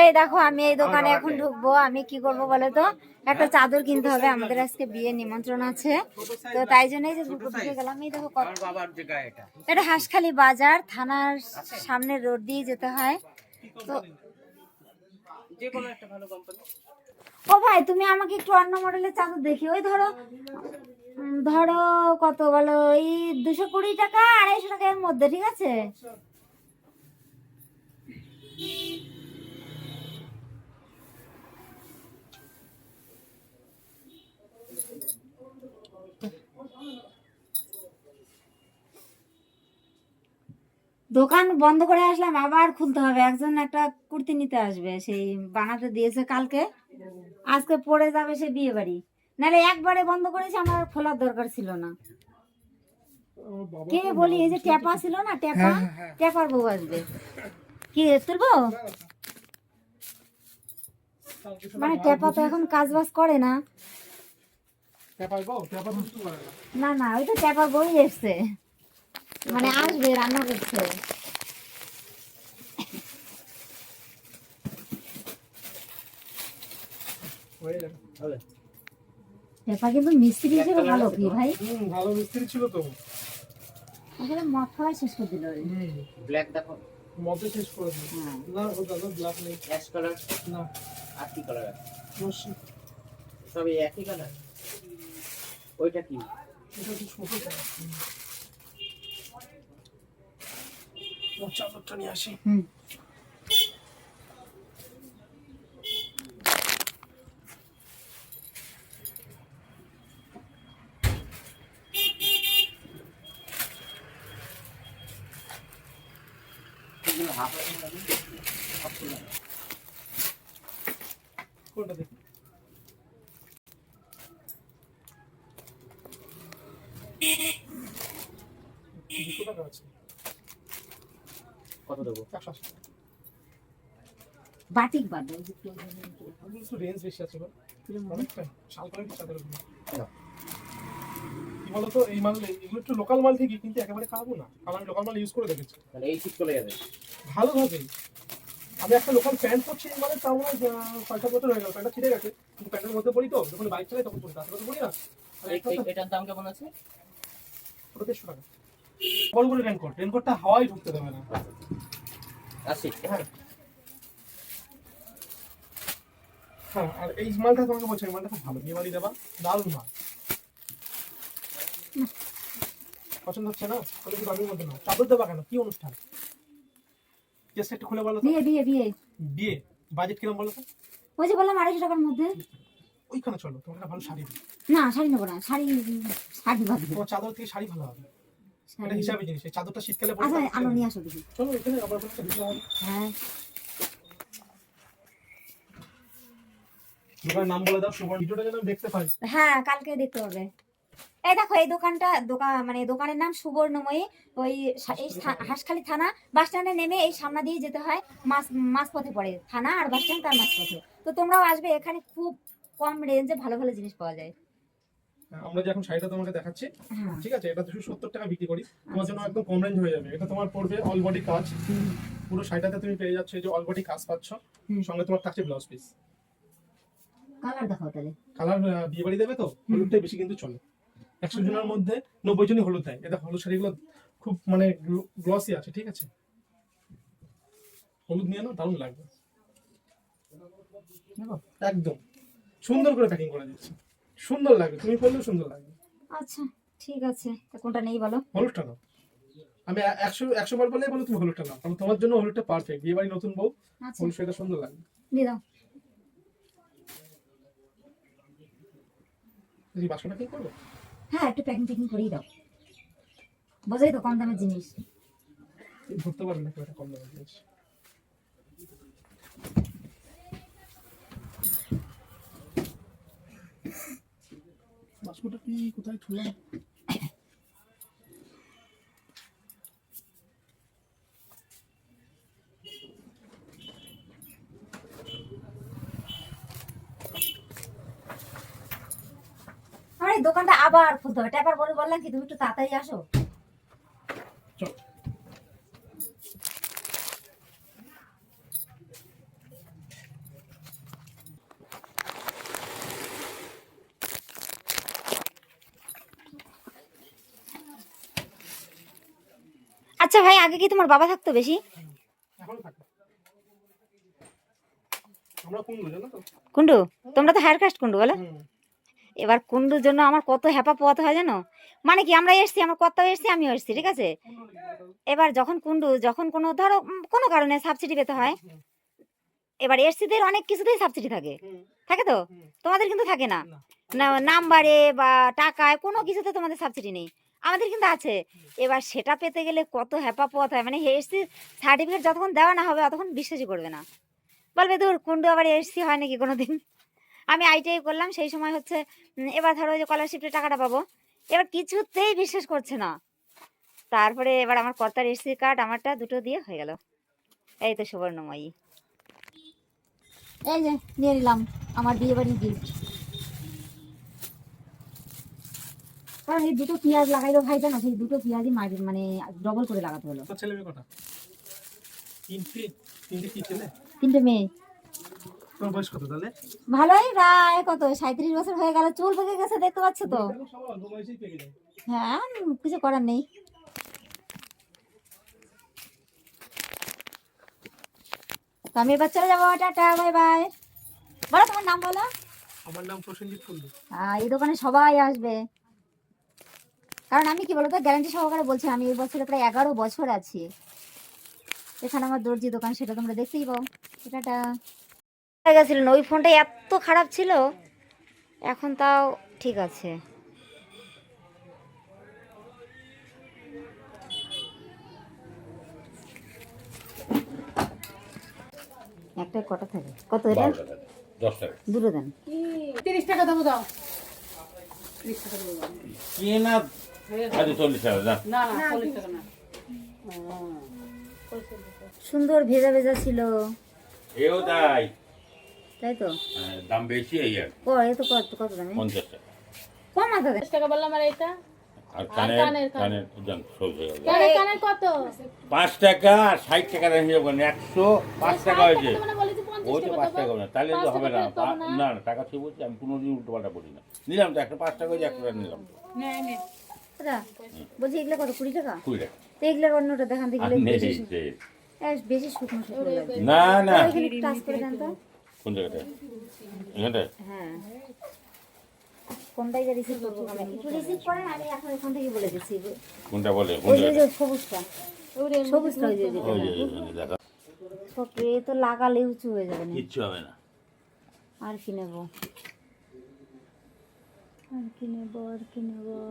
এই দেখো আমি এই দোকানে এখন ঢুকবো। আমি কি করব বলো তো? একটা চাদর কিনতে হবে। আমাদের আজকে বিয়ে নিমন্ত্রণ আছে। তো তাই জন্যই যে ঢুকে ঢুকে গেলাম। এই দেখো কত বাবার এটা এটা হাঁসখালি বাজার থানার সামনে রোড দিয়ে যেতে হয়। তো যে কোনো একটা ভালো কোম্পানি ও ভাই, তুমি আমাকে একটু অন্য মডেলের চাদর দেখি। ওই ধরো ধরো কত বলো? এই দুশো কুড়ি টাকা, আড়াইশো টাকা এর মধ্যে, ঠিক আছে? দোকান বন্ধ করে আসলাম, আবার খুলতে হবে। একজন একটা কুর্তি নিতে আসবে, সেই বানাতে দিয়েছে কালকে। আজকে পড়ে যাবে সে বিয়ে বাড়ি। নাহলে একবারে বন্ধ করেছে আমার আর খোলার দরকার ছিল না। কে বলি এই যে ট্যাপা ছিল না ট্যাপা? ট্যাপার বউ আসবে। কি তুলবো মানে ট্যাপা তো এখন কাজ বাজ করে না। না না ওই তো ট্যাপার বই এসছে। মানে আসবে রান্না করছে। ট্যাপা কিন্তু মিস্ত্রি হিসেবে ভালো কি ভাই? ভালো মিস্ত্রি ছিল তো। আসলে মদ খাওয়াই শেষ করে দিল। ব্ল্যাক দেখো। মধ্যে শেষ করে দিই না ও দাদা ব্ল্যাক নেই। অ্যাশ কালার না। আর কি কালার আছে সব একই কালার ওইটা কি? এটা একটু ছোট। ও চাদরটা নিয়ে আসি। হুম। কোনটা দেখি দুশো টাকা আছে কত দেবো একশো আশি টাকা বাটিক বাদ ওই একটু রেঞ্জ বেশি আছে শাল এগুলো। কি বলতো এই মাল এগুলো একটু লোকাল মাল ঠিকই কিন্তু একেবারে খারাপও না। কারণ আমি লোকাল মাল ইউজ করে দেখেছি। মানে এই শীত চলে যাবে ভালোভাবে। আমি একটা লোকাল প্যান্ট পরছি মানে তাও আহ, ছয়টা বছর হয়ে গেল প্যান্টটা ছিঁড়ে গেছে। কিন্তু প্যান্টের মধ্যে পড়ি তো যখন বাইক চালাই তখন পড়ি তারপরে তো পড়ি না। এটার দাম কেমন আছে? ওটা দেড়শো টাকা। বড় করে রেনকোট রেনকোটটা হাওয়াই ঢুকতে দেবে না। আশি হ্যাঁ। হ্যাঁ আর এই মালটা তোমাকে বলছি এই মালটা খুব ভালো। বিয়ে বাড়ি দেবা দারুণ মাল। পছন্দ হচ্ছে না? তাহলে মধ্যে না। চাদর দেবা কেন? কি অনুষ্ঠান? কেসটা একটু খুলে বলো তো। বিয়ে বিয়ে বিয়ে। বিয়ে? বাজেট কিরম বলো তো? ওই যে বললাম আড়াইশো টাকার মধ্যে। ওইখানে চলো তোমার একটা ভালো শাড়ি না শাড়ি নেব না। শাড়ি শাড়ি দিও। তোমার চাদর থেকে শাড়ি ভালো হবে। এটা হিসাবে জিনিস এই চাদরটা শীতকালে পরে আচ্ছা আলো নিয়ে আসো দেখি। চলো এখানে আবার হ্যাঁ। দোকানের নাম বলে দাও সুবর্ণ ভিডিওটা যেন দেখতে পাই। হ্যাঁ কালকে দেখতে হবে। এই দেখো এই দোকানটা দোকান মানে দোকানের নাম সুবর্ণময়ী। ওই এই হাঁসখালি থানা। বাস স্ট্যান্ডে নেমে এই সামনা দিয়ে যেতে হয় মাছ মাছ পথে পড়ে। থানা আর বাস স্ট্যান্ড তার মাছ পথে তো তোমরাও আসবে এখানে খুব কম রেঞ্জে ভালো ভালো জিনিস পাওয়া যায়। আমরা যে এখন শাড়িটা তোমাকে দেখাচ্ছি হ্যাঁ। ঠিক আছে? এটা দুশো সত্তর টাকা বিক্রি করি। তোমার জন্য একদম কম রেঞ্জ হয়ে যাবে। এটা তোমার পড়বে অল বডি কাজ। পুরো শাড়িটাতে তুমি পেয়ে যাচ্ছ এই যে অল বডি কাজ পাচ্ছ। সঙ্গে তোমার থাকছে ব্লাউজ পিস কালার দেখাও তাহলে। কালার বিয়ে বাড়ি দেবে তো? হলুদটাই বেশি কিন্তু চলে। একশো জনের মধ্যে নব্বই জনই হলুদ দেয়। এটা হলুদ শাড়িগুলো খুব মানে গ্লসি আছে ঠিক আছে? হলুদ নিয়ে না দারুণ লাগবে। একদম। সুন্দর করে প্যাকিং করে দিচ্ছি সুন্দর লাগবে তুমি পরলেও সুন্দর লাগবে। আচ্ছা ঠিক আছে। কোনটা নেই বলো? হলুদটা নাও। আমি একশো একশো বার বললেই বলো তুমি হলুদটা নাও। কারণ তোমার জন্য হলুদটা পারফেক্ট বিয়ে বাড়ি নতুন বউ আচ্ছা। হলুদ শাড়িটা সুন্দর লাগবে। দিয়ে দাও। বাসনটা কি করবে? হ্যাঁ একটু প্যাকিং প্যাকিং করেই দাও। বোঝাই তো কম দামের জিনিস। ধরতে পারবে না এটা কম দামের জিনিস? বাষ্পটা কি কোথায় থুলাম এই দোকানটা আবার খুলতে হবে। টাকার বলে বললাম কি তুমি একটু তাড়াতাড়ি আসো। আচ্ছা ভাই আগে কি তোমার বাবা থাকতো বেশি? কুন্ডু তোমরা তো হায়ার কাস্ট কুন্ডু বলো। এবার কুন্ডুর জন্য আমার কত হ্যাপা পোয়াতে হয় জানো? মানে কি, আমরা এসছি, আমার কর্তাও এসছি, আমিও এসছি, ঠিক আছে? এবার যখন কুন্ডু যখন কোনো, ধরো কোনো কারণে সাবসিডি পেতে হয়, এবার এসসিদের অনেক কিছুতেই সাবসিডি থাকে। থাকে তো? তোমাদের কিন্তু থাকে না। নাম্বারে বা টাকায় কোনো কিছুতে তোমাদের সাবসিডি নেই। আমাদের কিন্তু আছে। এবার সেটা পেতে গেলে কত হ্যাপা পোয়াতে হয়? মানে এসসি সার্টিফিকেট যতক্ষণ দেওয়া না হবে, ততক্ষণ বিশ্বাসই করবে না। বলবে দূর কুন্ডু আবার এসসি হয় নাকি কোনো দিন আমি আইটিআই করলাম সেই সময় হচ্ছে এবার ধরো যে স্কলারশিপের টাকাটা পাবো। এবার কিছুতেই বিশ্বাস করছে না। তারপরে এবার আমার কর্তার এসসি কার্ড আমারটা দুটো দিয়ে হয়ে গেল। এই তো সুবর্ণময়ী। এই যে নিয়ে নিলাম আমার বিয়ে বাড়ির গিফট কারণ এই দুটো পেঁয়াজ লাগাইলো ভাই না সেই দুটো পেঁয়াজই মার- মানে ডবল করে লাগাতে হলো। ছেলে মেয়ে কটা? তিনটে তিনটে কি ছেলে? তিনটে মেয়ে। তোর বয়স কত তাহলে? ভালোই প্রায় কত? সাঁত্রিশ বছর হয়ে গেল চুল পেকে গেছে দেখতে পাচ্ছ তো? হ্যাঁ কিছু করার নেই। আমি এবার চলে যাব টাটা বাই বাই। বলো তোমার নাম বলো? আমার নাম প্রসেনজিৎ কুন্ডু আহ, এই দোকানে সবাই আসবে। কারণ আমি কি বলতো গ্যারান্টি সহকারে বলছি আমি এই বছরে প্রায় এগারো বছর আছি। এখানে আমার দর্জি দোকান সেটা তোমরা দেখতেই পাও। এটাটা হয়ে গেছিল ওই ফোনটা এত খারাপ ছিল এখন তাও ঠিক আছে। একটা কটা থাকে? কত এটা? দশ টাকা। দুটো দেন। তিরিশ টাকা দেবো দাও। কি না চল্লিশ টাকা না না না চল্লিশ টাকা না। সুন্দর ভেজা ভেজা ছিল। এও তাই। তাই তো? হ্যাঁ, দাম বেশি এই আর ও এ তো কত কত দামে? পঞ্চাশ টাকা। কম আছে তিরিশ টাকা বললাম আর এটা আর কানের, কানের কানের। কানের দাম সব হয়ে গেল। কানে কানে কত? পাঁচ টাকা আর ষাট টাকা দাম হিসাব করেন একশো পাঁচ টাকা হয়েছে। মানে টাকা পাঁচ টাকা না তাহলে তো টাকা হবে না বের করব পা- না। না টাকা ঠিক বলছি আমি কোনোদিন উল্টো পাল্টা করি না। নিলাম তো একটা পাঁচ টাকা হয়েছে একটা নিলাম। নে। দাদা বলছি এগুলো কত কুড়ি টাকা? কুড়ি টাকা। তো এগুলোর অন্যটা দেখান নেই বেশি শুকনো না না। টাচ করে দেন তো। কোন জায়গাটা এখানটায়? হ্যাঁ। কোনটাই যে রিসিভ করব আমি একটু রিসিভ করেন আমি এখন এখান থেকে বলে দিচ্ছি। কোনটা বলে? কোন ওই যে ওই জায়গাটা সবুজটা সবুজটা ওই যে দেখা। এ তো লাগালে উঁচু হয়ে যাবে না। কিচ্ছু হবে না। আর কি নেব? আর কি নেব আর কি নেব?